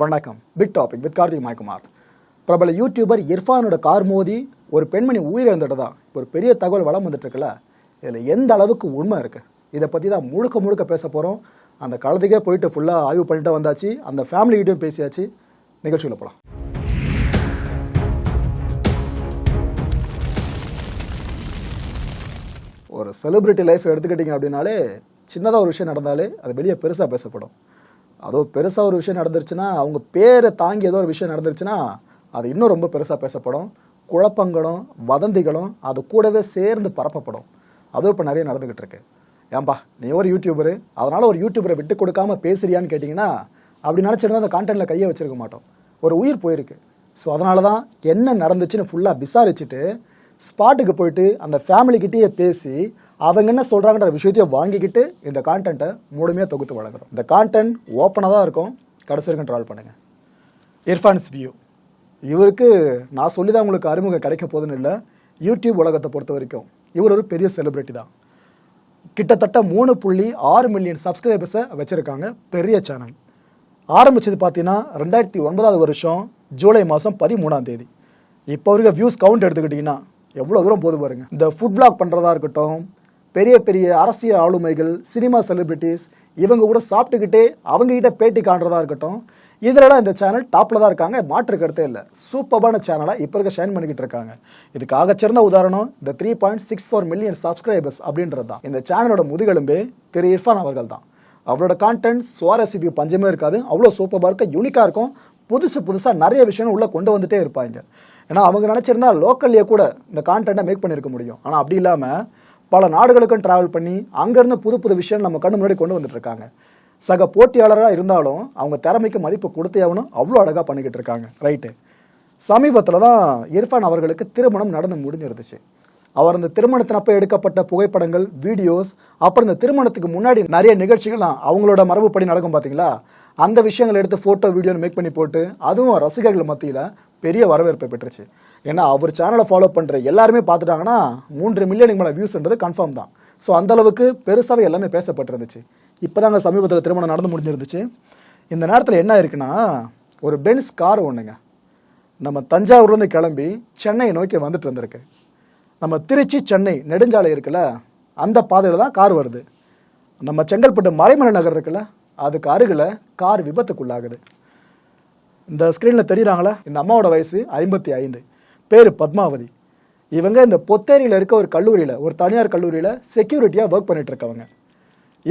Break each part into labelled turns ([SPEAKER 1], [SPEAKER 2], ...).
[SPEAKER 1] வணக்கம். Big topic with Karthik Maikumar. பிரபல YouTuber இர்ஃபானோட car மோதி ஒரு பெண்மணி உயிரிழந்துட்டதா? ஒரு பெரிய தகவல் வளம் வந்துட்டுருக்குல்ல? இதில் எந்த அளவுக்கு உண்மை இருக்குது இதை பற்றி தான் முழுக்க முழுக்க பேச போகிறோம் அந்த காலத்துக்கே போயிட்டு ஃபுல்லாக ஆய்வு பண்ணிட்டு வந்தாச்சு. அந்த ஃபேமிலிகிட்டையும் பேசியாச்சு. நிகழ்ச்சியில் போகலாம் ஒரு செலிப்ரிட்டி லைஃப் எடுத்துக்கிட்டிங்க அப்படின்னாலே சின்னதாக ஒரு விஷயம் நடந்தாலே அது வெளியே பெருசாக பேசப்படும். அதோ பெருசாக ஒரு விஷயம் நடந்துருச்சுன்னா அவங்க பேரை தாங்கி ஏதோ ஒரு விஷயம் நடந்துருச்சுன்னா அது இன்னும் ரொம்ப பெருசாக பேசப்படும். குழப்பங்களும் வதந்திகளும் அது கூடவே சேர்ந்து பரப்பப்படும். அதுவும் இப்போ நிறைய நடந்துக்கிட்டு இருக்கு. ஏன்பா நீ ஒரு யூடியூபரு அதனால் ஒரு யூடியூபரை விட்டு கொடுக்காம பேசுறியான்னு கேட்டிங்கன்னா அப்படி நினச்சிருந்தா அந்த கான்டென்ட்டில் கையை வச்சிருக்க மாட்டோம். ஒரு உயிர் போயிருக்கு. ஸோ அதனால தான் என்ன நடந்துச்சுன்னு ஃபுல்லாக விசாரிச்சுட்டு ஸ்பாட்டுக்கு போயிட்டு அந்த ஃபேமிலிக்கிட்டேயே பேசி அவங்க என்ன சொல்கிறாங்கன்ற விஷயத்தையும் வாங்கிக்கிட்டு இந்த கான்டென்ட்டை முழுமையாக தொகுத்து வழங்குறோம் இந்த கான்டென்ட் ஓப்பனாக தான் இருக்கும். கடைசி வரைக்கும் ட்ரால் பண்ணுங்கள் இர்ஃபான்ஸ் வியூ இவருக்கு நான் சொல்லி தான் உங்களுக்கு அறிமுகம் கிடைக்க போதுன்னு இல்லை. யூடியூப் உலகத்தை பொறுத்த வரைக்கும் இவர் ஒரு பெரிய செலிப்ரிட்டி தான். கிட்டத்தட்ட மூணு புள்ளி ஆறு மில்லியன் சப்ஸ்கிரைபர்ஸை வச்சுருக்காங்க. பெரிய சேனல் ஆரம்பித்தது பார்த்தீங்கன்னா ரெண்டாயிரத்தி ஒன்பதாவது வருஷம் ஜூலை மாதம் பதிமூணாம் தேதி. இப்போ வரைக்கும் வியூஸ் கவுண்ட் எடுத்துக்கிட்டிங்கன்னா எவ்வளோ தூரம் போது பாருங்க. இந்த ஃபுட் vlog பண்ணுறதா இருக்கட்டும் பெரிய பெரிய அரசியல் ஆளுமைகள் சினிமா செலிபிரிட்டிஸ் இவங்க கூட சாப்பிட்டுக்கிட்டே அவங்கக்கிட்ட பேட்டி காண்றதா இருக்கட்டும் இதிலலாம் இந்த சேனல் டாப்பில் தான் இருக்காங்க மாற்று கருத்தே இல்லை. சூப்பரான சேனலாக இப்போ இருக்க ஷைன் பண்ணிக்கிட்டு இருக்காங்க. இதுக்கு ஆகச்சிறந்த உதாரணம் இந்த three point six four million subscribers அப்படின்றது தான். இந்த சேனலோட முதுகெலும்பே திரு இர்ஃபான் அவர்கள் தான். அவரோட கான்டென்ட் சுவாரஸ்யத்துக்கு பஞ்சமே இருக்காது. அவ்வளோ சூப்பராக இருக்க யூனிக்காக இருக்கும். புதுசு புதுசாக நிறைய விஷயங்கள் உள்ளே கொண்டு வந்துட்டே இருப்பாங்க. ஏன்னா அவங்க நினச்சிருந்தா லோக்கல்லையே கூட இந்த கான்டென்ட்டை மேக் பண்ணியிருக்க முடியும். ஆனால் அப்படி இல்லாமல் பல நாடுகளுக்கும் ட்ராவல் பண்ணி அங்கேருந்து புது புது விஷயம் நம்ம கண்ணு முன்னாடி கொண்டு வந்துட்டுருக்காங்க சக போட்டியாளராக இருந்தாலும் அவங்க திறமைக்கு மதிப்பு கொடுத்தே ஆகணும். அவ்வளோ அழகாக பண்ணிக்கிட்டு இருக்காங்க. ரைட்டு சமீபத்தில் தான் இர்ஃபான் அவர்களுக்கு திருமணம் நடந்து முடிஞ்சிருந்துச்சு. அவர் அந்த திருமணத்தினப்ப எடுக்கப்பட்ட புகைப்படங்கள் வீடியோஸ் அப்புறம் இந்த திருமணத்துக்கு முன்னாடி நிறைய நிகழ்ச்சிகள்லாம் அவங்களோட மரபுப்படி நடக்கும் பார்த்தீங்களா அந்த விஷயங்கள் எடுத்து ஃபோட்டோ வீடியோ மேக் பண்ணி போட்டு அதுவும் ரசிகர்கள் மத்தியில் பெரிய வரவேற்பை பெற்றுச்சு. ஏன்னா அவர் சேனலை ஃபாலோ பண்ணுற எல்லாருமே பார்த்துட்டாங்கன்னா மூன்று மில்லியனுக்கு மேலே வியூஸ்ன்றது கன்ஃபார்ம் தான். ஸோ அந்தளவுக்கு பெருசாகவே எல்லாமே பேசப்பட்டிருந்துச்சு. இப்போ தாங்க சமீபத்தில் திருமணம் நடந்து முடிஞ்சிருந்துச்சு. இந்த நேரத்தில் என்ன இருக்குன்னா ஒரு பென்ஸ் கார் ஒன்றுங்க நம்ம தஞ்சாவூர்லேருந்து கிளம்பி சென்னை நோக்கி வந்துட்டு வந்திருக்கு நம்ம திருச்சி சென்னை நெடுஞ்சாலை இருக்குல்ல அந்த பாதையில் தான் கார் வருது. நம்ம செங்கல்பட்டு மறைமலை நகர் இருக்குல்ல அதுக்கு அருகில் கார் விபத்துக்குள்ளாகுது. இந்த ஸ்க்ரீனில் தெரியுறாங்களா? இந்த அம்மாவோட வயசு ஐம்பத்தி ஐந்து. பேர் பத்மாவதி. இவங்க இந்த பொத்தேரியில் இருக்க ஒரு கல்லூரியில் ஒரு தனியார் கல்லூரியில் செக்யூரிட்டியாக ஒர்க் பண்ணிகிட்டு இருக்கவங்க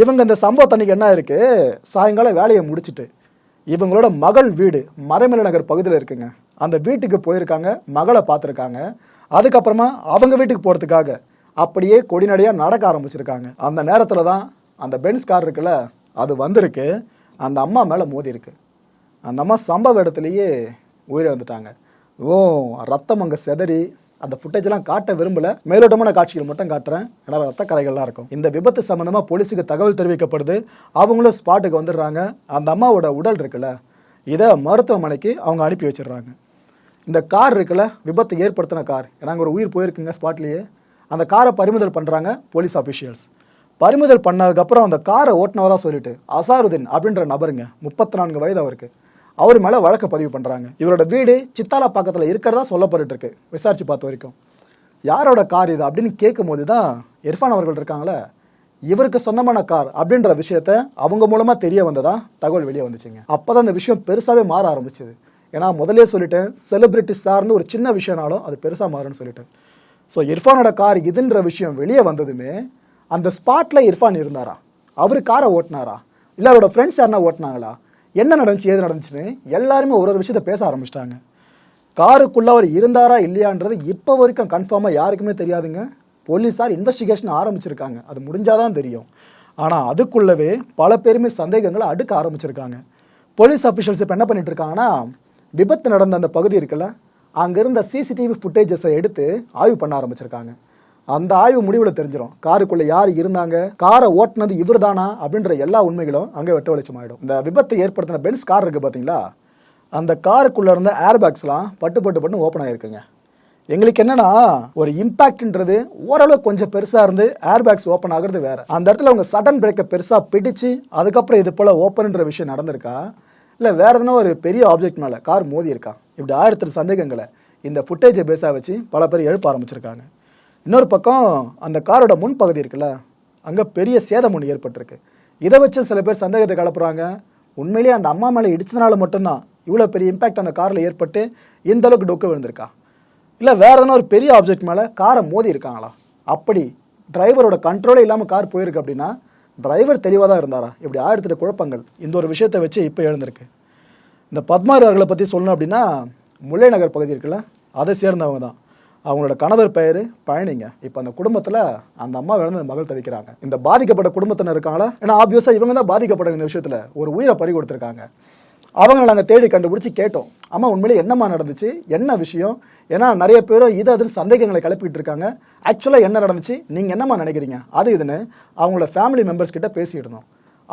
[SPEAKER 1] இவங்க இந்த சம்பவத்தன்னைக்கு என்ன இருக்குது சாயங்காலம் வேலையை முடிச்சிட்டு இவங்களோட மகள் வீடு மறைமலை நகர் பகுதியில் இருக்குங்க. அந்த வீட்டுக்கு போயிருக்காங்க மகளை பார்த்துருக்காங்க. அதுக்கப்புறமா அவங்க வீட்டுக்கு போகிறதுக்காக அப்படியே கொடிநடையாக நடக்க ஆரம்பிச்சிருக்காங்க. அந்த நேரத்தில் தான் அந்த பென்ஸ் கார் இருக்குல்ல அது வந்திருக்கு. அந்த அம்மா மேலே மோதி இருக்குது அந்த அம்மா சம்பவ இடத்துலையே உயிரிழந்துட்டாங்க ஓ ரத்தம் அங்கே செதறி அந்த ஃபுட்டேஜ்லாம் காட்ட விரும்பல. மேலோட்டமான காட்சிகள் மட்டும் காட்டுறேன். ஏன்னா ரத்த கரைகள்லாம் இருக்கும். இந்த விபத்து சம்மந்தமாக போலீஸுக்கு தகவல் தெரிவிக்கப்படுது அவங்களும் ஸ்பாட்டுக்கு வந்துடுறாங்க. அந்த அம்மாவோட உடல் இருக்குல்ல இதை மருத்துவமனைக்கு அவங்க அனுப்பி வச்சிடுறாங்க. இந்த கார் இருக்குல்ல விபத்தை ஏற்படுத்தின கார். ஏன்னா ஒரு உயிர் போயிருக்குங்க ஸ்பாட்லேயே அந்த காரை பறிமுதல் பண்ணுறாங்க போலீஸ் அஃபிஷியல்ஸ் பறிமுதல் பண்ணதுக்கப்புறம் அந்த காரை ஓட்டுனவராக சொல்லிட்டு அசாருதீன் அப்படின்ற நபருங்க. முப்பத்தி நான்கு வயது அவருக்கு. அவர் மேலே வழக்கு பதிவு பண்ணுறாங்க இவரோட வீடு சித்தாலா பக்கத்தில் இருக்கிறதா சொல்லப்பட்டு இருக்கு விசாரிச்சு பார்த்த வரைக்கும். யாரோட கார் இது அப்படின்னு கேட்கும்போது தான் இர்ஃபான் அவர்கள் இருக்காங்களே இவருக்கு சொந்தமான கார் அப்படின்ற விஷயத்த அவங்க மூலமாக தெரிய வந்ததா தகவல் வெளியே வந்துச்சுங்க. அப்போ தான் இந்த விஷயம் பெருசாகவே மாற ஆரம்பிச்சுது. ஏன்னா முதலே சொல்லிட்டேன் செலிபிரிட்டி சார்ந்து ஒரு சின்ன விஷயம்னாலும் அது பெருசாக மாறும்னு சொல்லிட்டேன். ஸோ இர்ஃபானோட கார் இதுன்ற விஷயம் வெளியே வந்ததுமே அந்த ஸ்பாட்டில் இர்ஃபான் இருந்தாரா? அவர் காரை ஓட்டினாரா? இல்லை அவரோட ஃப்ரெண்ட்ஸ் யாருனா ஓட்டினாங்களா? என்ன நடந்துச்சு ஏது நடந்துச்சுன்னு எல்லாருமே ஒரு ஒரு விஷயத்த பேச ஆரம்பிச்சிட்டாங்க. காருக்குள்ளே அவர் இருந்தாரா இல்லையான்றது இப்போ வரைக்கும் கன்ஃபார்மாக யாருக்குமே தெரியாதுங்க. போலீஸார் இன்வெஸ்டிகேஷன் ஆரம்பிச்சிருக்காங்க. அது முடிஞ்சாதான் தெரியும். ஆனால் அதுக்குள்ளவே பல பேருமே சந்தேகங்களை அடுக்க ஆரம்பிச்சிருக்காங்க. போலீஸ் அஃபிஷியல்ஸ் இப்போ என்ன பண்ணிட்டு இருக்காங்கன்னா விபத்து நடந்த அந்த பகுதி இருக்குல்ல அங்கேருந்த சிசிடிவி ஃபுட்டேஜஸை எடுத்து ஆய்வு பண்ண ஆரம்பிச்சிருக்காங்க. அந்த ஆய்வு முடிவில் தெரிஞ்சிடும் காருக்குள்ள யார் இருந்தாங்க காரை ஓட்டுனது இவர் தானா அப்படின்ற எல்லா உண்மைகளும் அங்கே வெட்ட வெளிச்சமாயிடும். இந்த விபத்தை ஏற்படுத்தின பென்ஸ் கார் இருக்குது பார்த்தீங்களா அந்த காருக்குள்ள இருந்த ஏர் பேக்ஸ்லாம் பட்டு பட்டு பட்டு ஓப்பன் ஆகிருக்குங்க எங்களுக்கு என்னன்னா ஒரு இம்பாக்ட்ன்றது ஓரளவு கொஞ்சம் பெருசாக இருந்து ஏர் பேக்ஸ் ஓப்பன் ஆகுறது வேற. அந்த இடத்துல அவங்க சடன் பிரேக்கை பெருசாக பிடிச்சு அதுக்கப்புறம் இது போல் ஓப்பன்ன்ற விஷயம் நடந்திருக்கா? இல்லை வேற எதனா ஒரு பெரிய ஆப்ஜெக்ட் மேலே கார் மோதி இருக்கா இப்படி ஆயிரத்தி சந்தேகங்களை இந்த ஃபுட்டேஜை பேஸாக வச்சு பல பேர் எழுப்ப ஆரம்பிச்சிருக்காங்க. இன்னொரு பக்கம் அந்த காரோட முன்பகுதி இருக்குல்ல அங்கே பெரிய சேதம் ஒன்று ஏற்பட்டிருக்கு. இதை வச்சு சில பேர் சந்தேகத்தை கலப்புறாங்க உண்மையிலேயே அந்த அம்மா மேலே இடிச்சதுனால மட்டும்தான் இவ்வளோ பெரிய இம்பேக்ட் அந்த காரில் ஏற்பட்டு இந்த அளவுக்கு டொக்கு விழுந்திருக்கா? இல்லை வேறு எதனா ஒரு பெரிய ஆப்ஜெக்ட் மேலே காரை மோதி இருக்காங்களா? அப்படி டிரைவரோட கண்ட்ரோலே இல்லாமல் கார் போயிருக்கு அப்படின்னா டிரைவர் தெளிவாக தான் இருந்தாரா? இப்படி ஆயிரத்தெட்டு குழப்பங்கள் இந்த ஒரு விஷயத்தை வச்சு இப்போ எழுந்திருக்கு. இந்த பத்மாரி அவர்களை பற்றி சொல்லணும் அப்படின்னா முல்லை நகர் பகுதி இருக்குல்ல அதை சேர்ந்தவங்க தான். அவங்களோட கணவர் பெயர் பழனிங்க. இப்போ அந்த குடும்பத்தில் அந்த அம்மா இழந்து அந்த மகள் தவிக்கிறாங்க. இந்த பாதிக்கப்பட்ட குடும்பத்தினர் இருக்காங்களா ஏன்னா ஆப்வியஸாக இவங்க தான் பாதிக்கப்பட்ட இந்த விஷயத்தில் ஒரு உயிரை பறி கொடுத்துருக்காங்க. அவங்கள நாங்கள் தேடி கண்டுபிடிச்சி கேட்டோம். அம்மா உண்மையிலே என்னம்மா நடந்துச்சு? என்ன விஷயம்? ஏன்னா நிறைய பேரும் இது அதுன்னு சந்தேகங்களை கிளப்பிட்டு இருக்காங்க. ஆக்சுவலாக என்ன நடந்துச்சு? நீங்கள் என்னம்மா நினைக்கிறீங்க? அது இதுன்னு அவங்களோட ஃபேமிலி மெம்பர்ஸ் கிட்ட பேசியிருந்தோம்.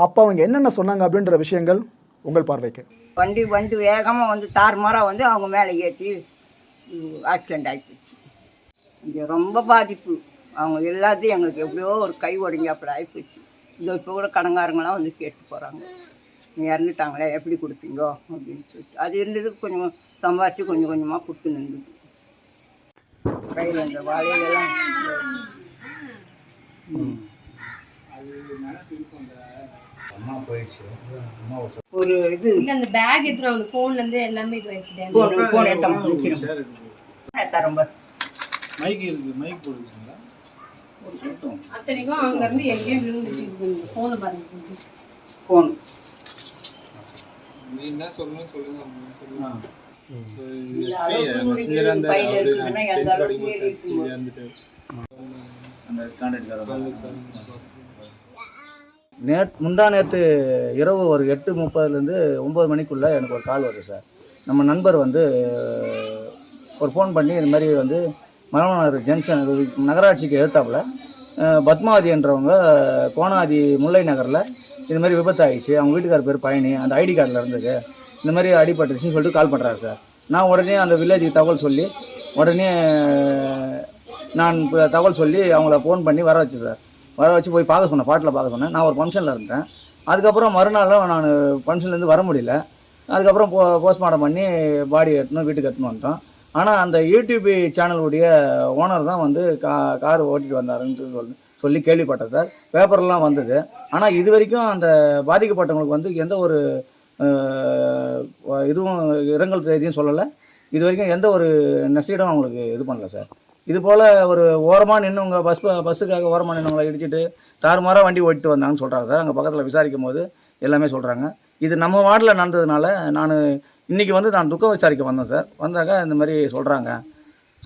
[SPEAKER 1] அப்போ அவங்க என்னென்ன சொன்னாங்க அப்படின்ற விஷயங்கள் உங்கள் பார்வைக்கு.
[SPEAKER 2] வண்டி வண்டி வேகமாக வந்து தாறுமாறாக வந்து அவங்க மேலே ஏற்றி ஆக்சிடெண்ட் ஆகிப்போச்சு இங்கே ரொம்ப பாதிப்பு. அவங்க எல்லாத்தையும் எங்களுக்கு எப்படியோ ஒரு கை ஒடுங்கியாப்புல ஆகிப்போச்சு இதோ இப்போ கூட கடங்காரங்களாம் வந்து கேட்டு போகிறாங்க நீ இறந்துட்டாங்களே எப்படி கொடுப்பீங்கோ? அப்படின்னு சொல்லிட்டு. அது இருந்ததுக்கு கொஞ்சம் சம்பாதிச்சு கொஞ்சம் கொஞ்சமாக கொடுத்து நின்றுது. கையில் இந்த வாழையிலெல்லாம் ஒரு இது.
[SPEAKER 3] அந்த பேக் எடுத்துட்டு அவங்க போன்ல இருந்து எல்லாமே இது வச்சுட்டேன்
[SPEAKER 2] போன் போன் எடுத்தாமல் வச்சிடும் தரம்ப.
[SPEAKER 4] மைக் இருக்கு மைக் போட்டுருக்கீங்களா
[SPEAKER 3] அத்தனைக்கும் அங்க இருந்து எங்கேயோ விழுந்துட்டு போன பாருங்க.
[SPEAKER 2] போன்
[SPEAKER 4] நீ என்ன சொல்லணும் சொல்லுங்க அவங்க சொல்லுங்க
[SPEAKER 2] இந்த அளவுக்கு இருக்குது, பையில இருக்குதுன்னா எந்த அளவுக்கு ஏறி இருக்குமோ.
[SPEAKER 5] நேத் முந்தா நேற்று இரவு ஒரு எட்டு முப்பதுலேருந்து ஒம்பது மணிக்குள்ளே எனக்கு ஒரு கால் வருது சார். நம்ம நண்பர் வந்து ஒரு ஃபோன் பண்ணி இது மாதிரி வந்து மரமநகர் ஜங்ஷன் நகராட்சிக்கு எதிர்த்தாப்புல. பத்மாவதி என்றவங்க கோணாதி முல்லை நகரில் இது மாதிரி விபத்து ஆயிடுச்சு அவங்க வீட்டுக்கார் பேர் பயணி அந்த ஐடி கார்டில் இருந்தது. இந்த மாதிரி அடிபட்டுருச்சுன்னு சொல்லிட்டு கால் பண்ணுறாரு சார். நான் உடனே அந்த வில்லேஜுக்கு தகவல் சொல்லி உடனே நான் தகவல் சொல்லி அவங்கள ஃபோன் பண்ணி வர வச்சு சார். வர வச்சு போய் பார்க்க சொன்னேன் பாட்டில் பார்க்க சொன்னேன். நான் ஒரு ஃபங்க்ஷனில் இருந்தேன். அதுக்கப்புறம் மறுநாளும் நான் ஃபங்க்ஷன்லேருந்து வர முடியல. அதுக்கப்புறம் போ போஸ்ட்மார்ட்டம் பண்ணி பாடி எடுத்துனோம் வீட்டுக்கு எடுத்துன்னு வந்துட்டோம். ஆனால் அந்த யூடியூப் சேனலுடைய ஓனர் தான் வந்து கா கார் ஓட்டிட்டு வந்தாருன்னு சொல்லி சொல்லி கேள்விப்பட்டேன் சார். பேப்பர்லாம் வந்தது. ஆனால் இது வரைக்கும் அந்த பாதிக்கப்பட்டவங்களுக்கு வந்து எந்த ஒரு இதுவும் இரங்கல் செய்தியும் சொல்லலை. இது வரைக்கும் எந்த ஒரு நஷ்டீடும் அவங்களுக்கு இது பண்ணல சார். இது போல் ஒரு ஓரமாக நின்றுவங்க பஸ் பஸ்ஸுக்காக ஓரமாக நின்றவங்களை இடிச்சிட்டு தாறுமாறாக வண்டி ஓட்டிட்டு வந்தாங்கன்னு சொல்கிறாங்க சார். அங்கே பக்கத்தில் விசாரிக்கும் போது எல்லாமே சொல்கிறாங்க இது நம்ம வார்டில் நடந்ததுனால நான் இன்றைக்கி வந்து நான் துக்கம் விசாரிக்க வந்தேன் சார். வந்தாக்க இந்த மாதிரி சொல்கிறாங்க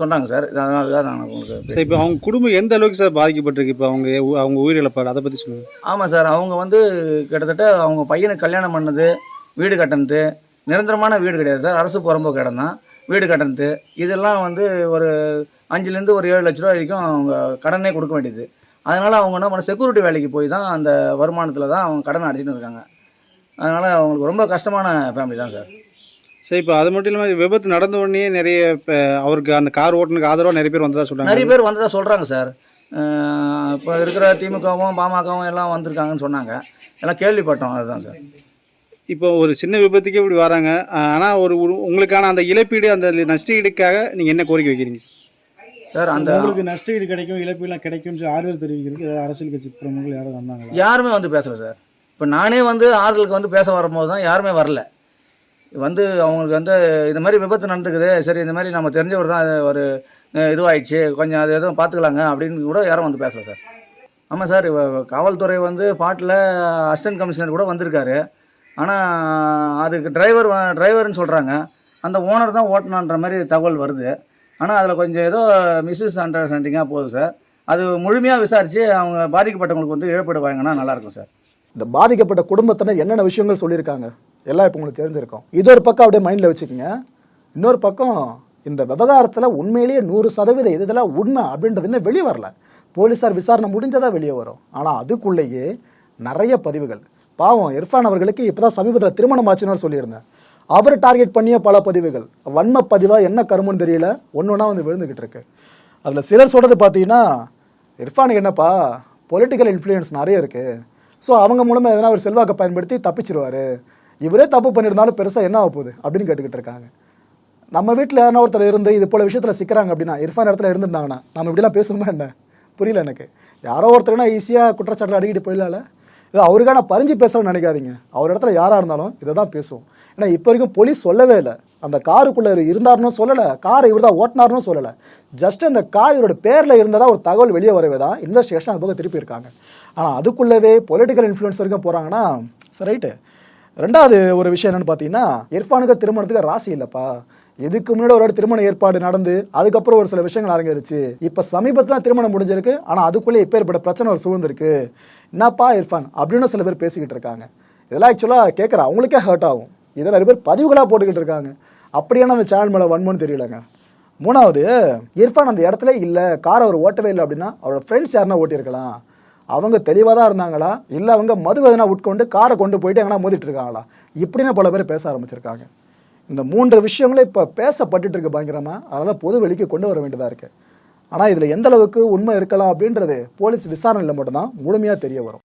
[SPEAKER 5] சொன்னாங்க சார். அதனால தான் நான் உங்களுக்கு
[SPEAKER 4] சார் இப்போ அவங்க குடும்பம் எந்த அளவுக்கு சார் பாதிக்கப்பட்டிருக்கு? இப்போ அவங்க அவங்க உயிரிழப்பாடு அதை பற்றி சொல்லுங்க.
[SPEAKER 5] ஆமாம் சார். அவங்க வந்து கிட்டத்தட்ட அவங்க பையனுக்கு கல்யாணம் பண்ணது வீடு கட்டினது நிரந்தரமான வீடு கிடையாது சார். அரசு புறம்போக்கு இடம் தான். வீடு கட்டினது இதெல்லாம் வந்து ஒரு அஞ்சுலேருந்து ஒரு ஏழு லட்ச ரூபா வரைக்கும் அவங்க கடனே கொடுக்க வேண்டியது. அதனால் அவங்க என்ன பண்ண செக்யூரிட்டி வேலைக்கு போய் தான் அந்த வருமானத்தில் தான் அவங்க கடன் அடைச்சிட்டு இருக்காங்க. அதனால் அவங்களுக்கு ரொம்ப கஷ்டமான ஃபேமிலி தான் சார்.
[SPEAKER 4] சார் இப்போ அது மட்டும் இல்லாமல் விபத்து நடந்த உடனே நிறைய இப்போ அவருக்கு அந்த கார் ஓட்டுனுக்கு ஆதரவாக நிறைய பேர் வந்ததா சொல்கிறாங்க
[SPEAKER 5] நிறைய பேர் வந்ததா சொல்கிறாங்க சார். இப்போ இருக்கிற திமுகவும் பாமகவும் எல்லாம் வந்திருக்காங்கன்னு சொன்னாங்க. எல்லாம் கேள்விப்பட்டோம் அதுதான் சார்.
[SPEAKER 4] இப்போ ஒரு சின்ன விபத்துக்கே இப்படி வராங்க. ஆனால் ஒரு உங்களுக்கான அந்த இழப்பீடு அந்த நஷ்டஈடுக்காக நீங்கள் என்ன கோரிக்கை வைக்கிறீங்க சார்?
[SPEAKER 5] சார் அந்த
[SPEAKER 6] உங்களுக்கு நஷ்டஈடு கிடைக்கும் இழப்பீடுலாம் கிடைக்கும்னு சொல்லி ஆறுதல் தெரிவிக்கிறதுக்கு அரசியல் கட்சி பிரமுகர்கள் யாரும் வந்தாங்களா?
[SPEAKER 5] யாருமே வந்து பேசல சார். இப்போ நானே வந்து ஆறுதலுக்கு வந்து பேச வரும்போது தான் யாருமே வரல. வந்து அவங்களுக்கு வந்து இந்த மாதிரி விபத்து நடந்துக்குது. சரி இந்த மாதிரி நம்ம தெரிஞ்சவர் தான் அது ஒரு இதுவாகிடுச்சு கொஞ்சம் அது எதுவும் பார்த்துக்கலாங்க அப்படின்னு கூட யாரும் வந்து பேசல சார். ஆமாம் சார் காவல்துறை வந்து பாட்டில் அசிஸ்டன்ட் கமிஷனர் கூட வந்திருக்காரு. ஆனால் அதுக்கு டிரைவர் டிரைவர்னு சொல்கிறாங்க அந்த ஓனர் தான் ஓட்டணுன்ற மாதிரி தகவல் வருது. ஆனால் அதில் கொஞ்சம் ஏதோ மிஸ்ஸஸ் அண்டர்ஸ்டாண்டிங்காக போகுது சார். அது முழுமையாக விசாரித்து அவங்க பாதிக்கப்பட்டவங்களுக்கு வந்து இழப்பீடு வாங்கினா நல்லாயிருக்கும் சார்.
[SPEAKER 1] இந்த பாதிக்கப்பட்ட குடும்பத்தினர் என்னென்ன விஷயங்கள் சொல்லியிருக்காங்க? எல்லாம் இப்போ உங்களுக்கு தெரிஞ்சிருக்கும். இது ஒரு பக்கம் அப்படியே மைண்டில் வச்சுக்கோங்க. இன்னொரு பக்கம் இந்த விவகாரத்தில் உண்மையிலேயே நூறு சதவீத இது இதெல்லாம் உண்மை அப்படின்றது இன்னும் வெளியே வரல. போலீஸார் விசாரணை முடிஞ்சதாக வெளியே வரும். ஆனால் அதுக்குள்ளேயே நிறைய பதிவுகள். பாவம் இர்ஃபான் அவர்களுக்கு இப்போதான் சமீபத்தில் திருமணம் ஆச்சுன்னு சொல்லியிருந்தேன். அவர் டார்கெட் பண்ணிய பல பதிவுகள். வன்ம பதிவாக என்ன கருமுன்னு தெரியல. ஒன்று ஒன்றா வந்து விழுந்துக்கிட்டு இருக்கு. அதில் சிலர் சொல்கிறது பார்த்தீங்கன்னா இர்ஃபானுக்கு என்னப்பா பொலிட்டிக்கல் இன்ஃப்ளூயன்ஸ் நிறைய இருக்குது ஸோ அவங்க மூலமாக எதனா ஒரு செல்வாக்கை பயன்படுத்தி தப்பிச்சிருவாரு. இவரே தப்பு பண்ணியிருந்தாலும் பெருசாக என்ன ஆக போகுது அப்படின்னு கேட்டுக்கிட்டு இருக்காங்க. நம்ம வீட்டில் யாரா ஒருத்தர் இருந்து இது போல விஷயத்தில் சிக்கிறாங்க அப்படின்னா இரஃபான் இடத்துல இருந்திருந்தாங்கன்னா நம்ம இப்படிலாம் பேசுவோமா என்ன? புரியல எனக்கு. யாரோ ஒருத்தர்னா ஈஸியாக குற்றச்சாட்டில் அடிக்கிட்டு போயிடலாம்ல? இது அவருக்கான பறிஞ்சு பேசணும்னு நினைக்காதீங்க. அவர் இடத்துல யாராக இருந்தாலும் இதை தான் பேசுவோம். ஏன்னா இப்போ வரைக்கும் போலீஸ் சொல்லவே இல்லை. அந்த காருக்குள்ளே இருந்தார்னு சொல்லலை. காரை இவர் தான் ஓட்டினார்னு சொல்லலை. ஜஸ்ட் அந்த கார் இவரோட பேரில் இருந்ததாக ஒரு தகவல் வெளியே வரவே தான் இன்வெஸ்டிகேஷன் அது பக்கம் திருப்பி இருக்காங்க. ஆனால் அதுக்குள்ளவே பொலிட்டிக்கல் இன்ஃப்ளூயன்ஸ் வரைக்கும் போகிறாங்கன்னா சரி ரைட்டு ரெண்டாவது ஒரு விஷயம் என்னன்னு பார்த்தீங்கன்னா இர்ஃபானுக்கு திருமணத்துக்கு ராசி இல்லைப்பா. இதுக்கு முன்னாடி ஒரு வாட்டி திருமண ஏற்பாடு நடந்து அதுக்கப்புறம் ஒரு சில விஷயங்கள் அரங்கிருச்சு இப்போ சமீபத்தில் தான் திருமணம் முடிஞ்சிருக்கு ஆனால் அதுக்குள்ளே இப்போ ஏற்பட்ட பிரச்சனை ஒரு சூழ்ந்திருக்கு. என்னப்பா இர்ஃபான்? அப்படின்னு சில பேர் பேசிக்கிட்டு இருக்காங்க. இதெல்லாம் ஆக்சுவலாக கேட்குற அவங்களுக்கே ஹர்ட் ஆகும். இதில் நிறைய பேர் பதிவுகளாக போட்டுக்கிட்டு இருக்காங்க. அப்படியான அந்த சேனல் மேலே வன்மோன்னு தெரியலங்க. மூணாவது இர்ஃபான் அந்த இடத்துல இல்லை காரை அவர் ஓட்டவே இல்லை அப்படின்னா அவரோட ஃப்ரெண்ட்ஸ் யாருன்னா ஓட்டியிருக்கலாம். அவங்க தெளிவாக தான் இருந்தாங்களா? இல்லை அவங்க மது எதனா உட்கொண்டு காரை கொண்டு போயிட்டு எங்கன்னா மோதிட்டு இருக்காங்களா? இப்படின்னு பல பேர் பேச ஆரம்பிச்சிருக்காங்க. இந்த மூன்று விஷயங்களும் இப்போ பேசப்பட்டுட்டு இருக்கு பயங்கரமாக அதனால தான் பொது வெளிக்கு கொண்டு வர வேண்டியதாக இருக்குது ஆனால் இதில் எந்த அளவுக்கு உண்மை இருக்கலாம் அப்படின்றது போலீஸ் விசாரணையில் மட்டும்தான் முழுமையாக தெரிய வரும்.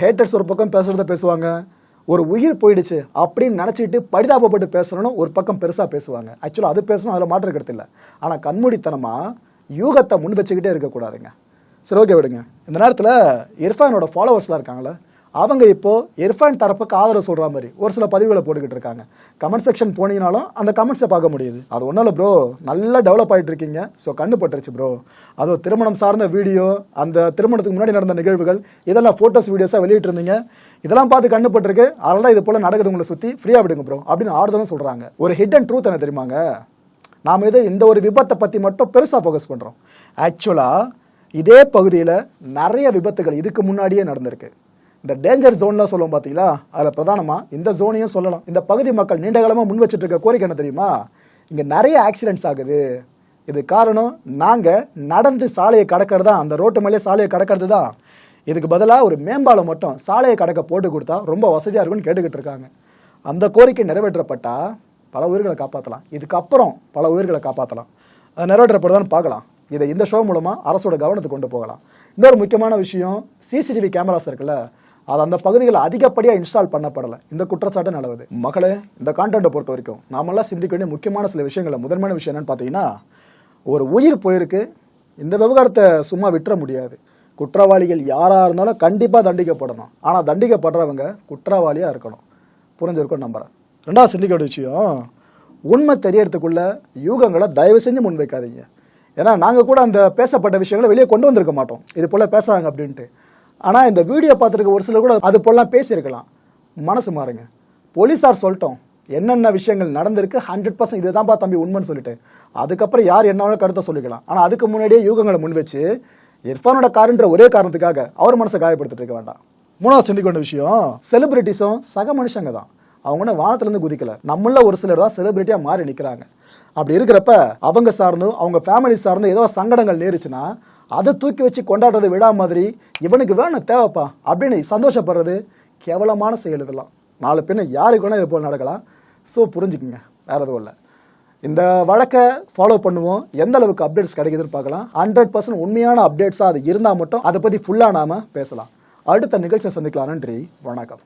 [SPEAKER 1] ஹேட்டர்ஸ் ஒரு பக்கம் பேசுகிறத பேசுவாங்க. ஒரு உயிர் போயிடுச்சு அப்படின்னு நினச்சிக்கிட்டு பரிதாபப்பட்டு பேசணும்னு ஒரு பக்கம் பெருசாக பேசுவாங்க. ஆக்சுவலாக அது பேசணும் அதில் மாற்றம் கருத்து ஆனால் கண்மூடித்தனமாக யூகத்தை முன் வச்சுக்கிட்டே இருக்கக்கூடாதுங்க. சரி ஓகே விடுங்க. இந்த நேரத்தில் இர்ஃபானோட ஃபாலோவர்ஸ்லாம் இருக்காங்களே அவங்க இப்போ இர்ஃபான் தரப்புக்கு ஆதரவு சொல்கிற மாதிரி ஒரு சில பதிவுகளை போட்டுக்கிட்டு இருக்காங்க. கமெண்ட் செக்ஷன் போனீங்கனாலும் அந்த கமெண்ட்ஸை பார்க்க முடியுது. அது ஒன்றும் இல்லை ப்ரோ நல்லா டெவலப் ஆகிட்டு இருக்கீங்க. ஸோ கண்ணு பட்டுருச்சு ப்ரோ அது திருமணம் சார்ந்த வீடியோ அந்த திருமணத்துக்கு முன்னாடி நடந்த நிகழ்வுகள் இதெல்லாம் ஃபோட்டோஸ் வீடியோஸாக வெளியிட்டிருந்தீங்க. இதெல்லாம் பார்த்து கண்டுபட்டிருக்கு அதனால தான் இது போல் நடக்குது உங்களை சுற்றி ஃப்ரீயாக விடுங்க ப்ரோ அப்படின்னு ஆறுதலும் சொல்கிறாங்க ஒரு ஹிட் அண்ட் ட்ரூத் என்ன தெரியுமாங்க? நாம் இதை இந்த ஒரு விபத்தை பற்றி மட்டும் பெருசாக ஃபோக்கஸ் பண்ணுறோம் ஆக்சுவலாக இதே பகுதியில் நிறைய விபத்துகள் இதுக்கு முன்னாடியே நடந்திருக்கு. இந்த டேஞ்சர் ஜோன்லாம் சொல்லுவோம் பார்த்தீங்களா அதில் பிரதானமாக இந்த ஜோனையும் சொல்லலாம். இந்த பகுதி மக்கள் நீண்ட காலமாக முன் வச்சுட்டு இருக்க கோரிக்கை என்ன தெரியுமா? இங்கே நிறைய ஆக்சிடென்ட்ஸ் ஆகுது. இது காரணம் நாங்கள் நடந்து சாலையை கடக்கிறது தான் அந்த ரோட்டு மேலே சாலையை கடக்கிறது தான் இதுக்கு பதிலாக ஒரு மேம்பாலம் மட்டும் சாலையை கடக்க போட்டு கொடுத்தா ரொம்ப வசதியாக இருக்கும்னு கேட்டுக்கிட்டு இருக்காங்க. அந்த கோரிக்கை நிறைவேற்றப்பட்டால் பல உயிர்களை காப்பாற்றலாம் இதுக்கப்புறம் பல உயிர்களை காப்பாற்றலாம் அது நிறைவேற்றப்படுதான்னு பார்க்கலாம். இதை இந்த ஷோ மூலமாக அரசோட கவனத்துக்கு கொண்டு போகலாம். இன்னொரு முக்கியமான விஷயம் சிசிடிவி கேமராஸ் இருக்குல்ல. அது அந்த பகுதிகளில் அதிகப்படியாக இன்ஸ்டால் பண்ணப்படலை. இந்த குற்றச்சாட்டு நிலவுது மகளே இந்த கான்டென்ட்டை பொறுத்த வரைக்கும் நாமெல்லாம் சிந்திக்க வேண்டிய முக்கியமான சில விஷயங்களை முதன்மையான விஷயம் என்னென்னு பார்த்தீங்கன்னா ஒரு உயிர் போயிருக்கு. இந்த விவகாரத்தை சும்மா விட்டுற முடியாது. குற்றவாளிகள் யாராக இருந்தாலும் கண்டிப்பாக தண்டிக்கப்படணும். ஆனால் தண்டிக்கப்படுறவங்க குற்றவாளியாக இருக்கணும். புரிஞ்சிருக்கும் நம்புறேன். ரெண்டாவது சிந்திக்க வேண்டிய விஷயம் உண்மை தெரியறதுக்குள்ள யூகங்களை தயவு செஞ்சு முன்வைக்காதீங்க. ஏன்னா நாங்கள் கூட அந்த பேசப்பட்ட விஷயங்களை வெளியே கொண்டு வந்திருக்க மாட்டோம். இது போல் பேசுகிறாங்க அப்படின்ட்டு. ஆனால் இந்த வீடியோ பார்த்துருக்க ஒரு சிலர் கூட அது போலாம் பேசியிருக்கலாம். மனசு மாறுங்க. போலீஸார் சொல்லிட்டோம். என்னென்ன விஷயங்கள் நடந்திருக்கு? ஹண்ட்ரட் பர்சன்ட் இதுதான்ப்பா தம்பி உண்மைன்னு சொல்லிட்டு. அதுக்கப்புறம் யார் என்ன கருத்தை சொல்லிக்கலாம். ஆனால் அதுக்கு முன்னாடியே யூகங்களை முன் வச்சு இர்ஃபானோட காருன்ற ஒரே காரணத்துக்காக அவர் மனசை காயப்படுத்திட்டு இருக்க வேண்டாம். மூணாவது சிந்திக்க வேண்டிய விஷயம் செலிபிரிட்டிஸும் சக மனுஷங்க தான். அவங்க ஒன்றும் வானத்துலேருந்து குதிக்கல. நம்மள ஒரு சிலர் தான் செலிபிரிட்டியாக மாறி நிற்கிறாங்க அப்படி இருக்கிறப்ப அவங்க சார்ந்தும் அவங்க ஃபேமிலி சார்ந்தும் ஏதோ சங்கடங்கள் நேருச்சுன்னா அதை தூக்கி வச்சு கொண்டாடுறதை விடா மாதிரி இவனுக்கு வேணும் தேவைப்பா அப்படின்னு சந்தோஷப்படுறது கேவலமான செயல் இதெல்லாம். நாலு பின்ன யாருக்கு வேணால் இது போல் நடக்கலாம். ஸோ புரிஞ்சுக்குங்க. வேறு எதுவும் இல்லை. இந்த வழக்கை ஃபாலோ பண்ணுவோம். எந்த அளவுக்கு அப்டேட்ஸ் கிடைக்குதுன்னு பார்க்கலாம். ஹண்ட்ரட் பர்சன்ட் உண்மையான அப்டேட்ஸாக அது இருந்தால் மட்டும் அதை பற்றி ஃபுல்லாக நாம் பேசலாம். அடுத்த நிகழ்ச்சியை சந்திக்கலாம். நன்றி. வணக்கம்.